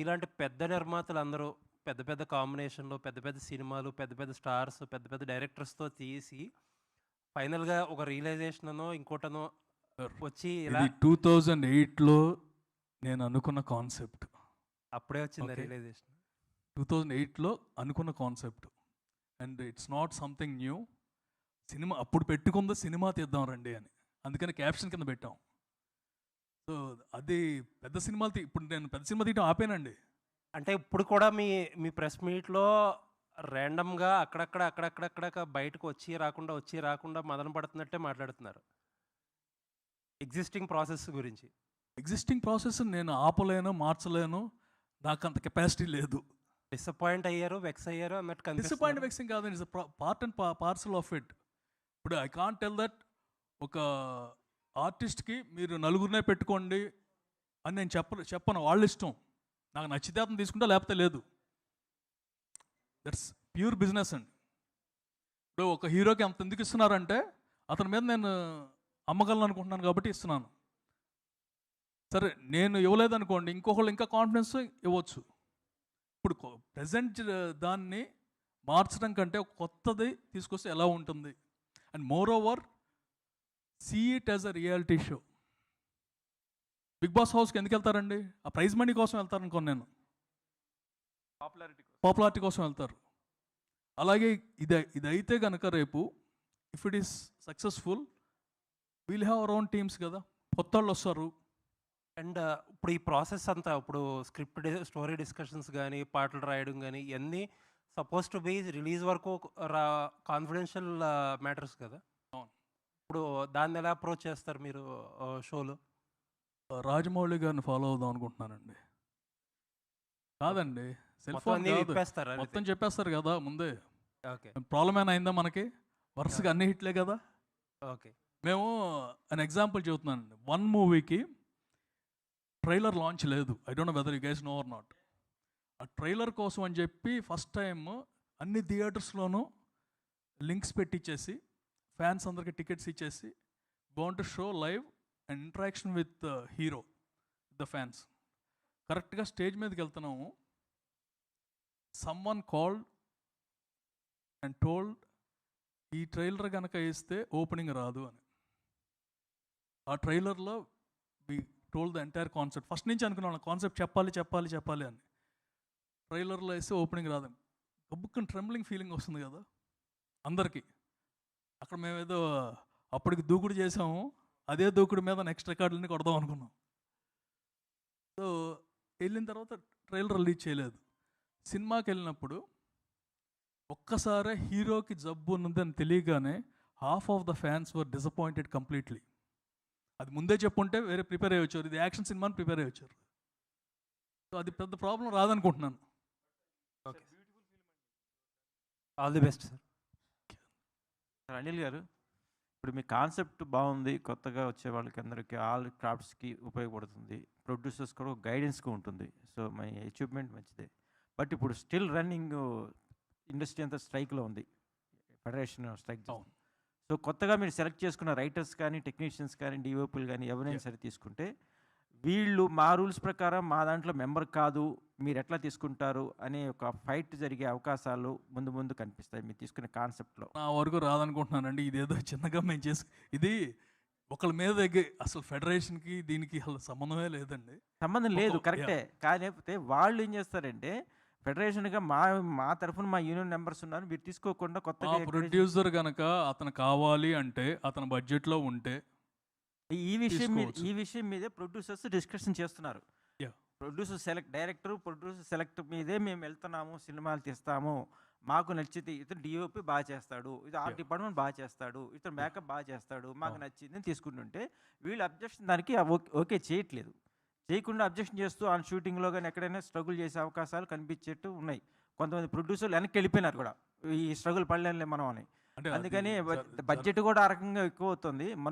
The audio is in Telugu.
ఇలాంటి పెద్ద నిర్మాతలు అందరూ పెద్ద పెద్ద కాంబినేషన్లో పెద్ద పెద్ద సినిమాలు పెద్ద పెద్ద స్టార్స్ పెద్ద పెద్ద డైరెక్టర్స్తో తీసి ఫైనల్గా ఒక రియలైజేషన్ అనో ఇంకోటనో వచ్చి ఇలా టూ థౌజండ్ ఎయిట్లో నేను అనుకున్న కాన్సెప్ట్. అప్పుడే వచ్చింది. రియలైజేషన్. టూ థౌజండ్ ఎయిట్లో అనుకున్న concept. And it's not something new. Cinema అప్పుడు పెట్టుకుందో సినిమా తీద్దాం రండి అని. అందుకని క్యాప్షన్ కింద పెట్టాం. సో అది పెద్ద సినిమాలు ఇప్పుడు నేను పెద్ద సినిమా తీయటం ఆపానండి. అంటే ఇప్పుడు కూడా మీ మీ ప్రెస్ మీట్లో ర్యాండమ్గా అక్కడక్కడ అక్కడక్కడక్కడ బయటకు వచ్చి రాకుండా వచ్చి రాకుండా మదన పడుతున్నట్టే మాట్లాడుతున్నారు. ఎగ్జిస్టింగ్ ప్రాసెస్ గురించి. ఎగ్జిస్టింగ్ ప్రాసెస్ నేను ఆపలేను మార్చలేను నాకు అంత కెపాసిటీ లేదు. డిసప్పాయింట్ అయ్యారు వెక్స్ అయ్యారు అన్నట్టు డిసప్పాయింట్ వెక్సింగ్ కాదండి it's part and parcel of it ఇప్పుడు ఐ కాంట్ టెల్ దట్ ఒక ఆర్టిస్ట్కి మీరు నలుగురినే పెట్టుకోండి అని నేను చెప్ప చెప్పను. వాళ్ళ ఇష్టం. నాకు నచ్చితే అతను తీసుకుంటా లేకపోతే లేదు. దట్స్ ప్యూర్ బిజినెస్ అండి. ఇప్పుడు ఒక హీరోకి అంత ఎందుకు ఇస్తున్నారంటే అతని మీద నేను అమ్మగలను అనుకుంటున్నాను కాబట్టి ఇస్తున్నాను. సరే నేను ఇవ్వలేదు అనుకోండి ఇంకొకళ్ళు ఇంకా కాన్ఫిడెన్స్ ఇవ్వచ్చు. ఇప్పుడు ప్రజెంట్ దాన్ని మార్చడం కంటే కొత్తది తీసుకొస్తే ఎలా ఉంటుంది? And moreover see it as a reality show. Bigg Boss హౌస్కి ఎందుకు వెళ్తారండి? ఆ ప్రైజ్ మనీ కోసం వెళ్తారు అనుకోను నేను. పాపులారిటీ పాపులారిటీ కోసం వెళ్తారు. అలాగే ఇది ఇది అయితే కనుక రేపు if it is successful we'll have our own teams కదా. కొత్త వాళ్ళు వస్తారు. అండ్ ఇప్పుడు ఈ ప్రాసెస్ అంతా ఇప్పుడు స్క్రిప్ట్ స్టోరీ డిస్కషన్స్ కానీ పాటలు రాయడం కానీ ఇవన్నీ సపోజ్ టు బి రిలీజ్ వరకు రా కాన్ఫిడెన్షియల్ మ్యాటర్స్ కదా. ఇప్పుడు దాన్ని ఎలా అప్రోచ్ చేస్తారు మీరు షోలో? రాజమౌళి గారిని ఫాలో అవుదాం అనుకుంటున్నానండి. కాదండి సెల్ ఫోన్ మొత్తం చెప్పేస్తారు కదా ముందే. ఓకే. ప్రాబ్లం ఏమైనా అయిందా మనకి? వరుసగా అన్ని హిట్లే కదా? ఓకే. మేము అన్ ఎగ్జాంపుల్ చెబుతున్నానండి. వన్ మూవీకి ట్రైలర్ లాంచ్ లేదు. I don't know whether you guys know or not. ఆ ట్రైలర్ కోసం అని చెప్పి ఫస్ట్ టైం అన్ని థియేటర్స్లోనూ లింక్స్ పెట్టించేసి ఫ్యాన్స్ అందరికి టికెట్స్ ఇచ్చేసి gone to show live and interaction with hero the fans కరెక్ట్గా స్టేజ్ మీదకి వెళ్తున్నాము. Someone called and told ఈ ట్రైలర్ కనుక వేస్తే ఓపెనింగ్ రాదు అని. ఆ ట్రైలర్లో we told the entire concept first నుంచి అనుకున్నాను కాన్సెప్ట్ చెప్పాలి చెప్పాలి చెప్పాలి అని. ట్రైలర్లో వేస్తే ఓపెనింగ్ రాదు గబ్బుక్కని ట్రెంబ్లింగ్ ఫీలింగ్ వస్తుంది కదా అందరికీ. అక్కడ మేమేదో అప్పటికి దూకుడు చేసాము అదే దూకుడు మీద నెక్స్ట్ రికార్డులని కొడదాం అనుకున్నాం. సో వెళ్ళిన తర్వాత ట్రైలర్ రిలీజ్ చేయలేదు. సినిమాకి వెళ్ళినప్పుడు ఒక్కసారి హీరోకి జబ్బు ఉన్నదని తెలియగానే half of the fans were disappointed completely అది ముందే చెప్పుంటే వేరే ప్రిపేర్ అయ్యి వచ్చారు. ఇది యాక్షన్ సినిమాని ప్రిపేర్ అయ్యి వచ్చారు. సో అది పెద్ద problem రాదనుకుంటున్నాను. Okay all the best sir sir Anil garu ఇప్పుడు మీ కాన్సెప్ట్ బాగుంది కొత్తగా వచ్చే వాళ్ళకి అందరికీ ఆల్ క్రాఫ్ట్స్కి ఉపయోగపడుతుంది ప్రొడ్యూసర్స్ కూడా గైడెన్స్గా ఉంటుంది. సో మై అచీవ్మెంట్ మంచిదే. బట్ ఇప్పుడు స్టిల్ రన్నింగ్ ఇండస్ట్రీ అంతా స్ట్రైక్లో ఉంది. Federation strike. సో కొత్తగా మీరు సెలెక్ట్ చేసుకున్న రైటర్స్ కానీ టెక్నీషియన్స్ కానీ డిఓపీలు కానీ ఎవరైనా సరే తీసుకుంటే వీళ్ళు మా రూల్స్ ప్రకారం మా దాంట్లో మెంబర్ కాదు మీరు ఎట్లా తీసుకుంటారు అనే ఒక ఫైట్ జరిగే అవకాశాలు ముందు ముందు కనిపిస్తాయి. మీరు తీసుకునే కాన్సెప్ట్లో. నా వరకు రాదనుకుంటున్నానండి. ఇదేదో చిన్నగా మేము చేసి ఇది ఒకళ్ళ మీద ఎగ్గి అసలు ఫెడరేషన్కి దీనికి అసలు సంబంధమే లేదండి. సంబంధం లేదు కరెక్టే. కాకపోతే వాళ్ళు ఏం చేస్తారంటే ఫెడరేషన్గా మా మా తరఫున మా యూనియన్ మెంబర్స్ ఉన్నారు మీరు తీసుకోకుండా encourage- ప్రొడ్యూసర్ కనుక అతను కావాలి అంటే అతని బడ్జెట్లో ఉంటే ఈ విషయం. ఈ విషయం మీదే ప్రొడ్యూసర్స్ డిస్కషన్ చేస్తున్నారు. Producer select director producer select మీదే మేము వెళ్తున్నాము సినిమాలు తీస్తాము. మాకు నచ్చితే ఇతను డిఓపి బాగా చేస్తాడు ఇది ఆర్ట్ డిపార్ట్మెంట్ బాగా చేస్తాడు ఇతను మేకప్ బాగా చేస్తాడు మాకు నచ్చింది అని తీసుకుంటుంటే వీళ్ళు అబ్జెక్షన్ దానికి ఓకే- చేయట్లేదు. చేయకుండా అబ్జెక్షన్ చేస్తూ ఆ షూటింగ్లో కానీ ఎక్కడైనా స్ట్రగుల్ చేసే అవకాశాలు కనిపించేట్టు ఉన్నాయి. కొంతమంది ప్రొడ్యూసర్లు వెనక్కి వెళ్ళిపోయినారు కూడా. ఈ స్ట్రగుల్ పడలేనులే మనం అని. అందుకని బడ్జెట్ కూడా ఆ రకంగా ఎక్కువ అవుతుంది. మన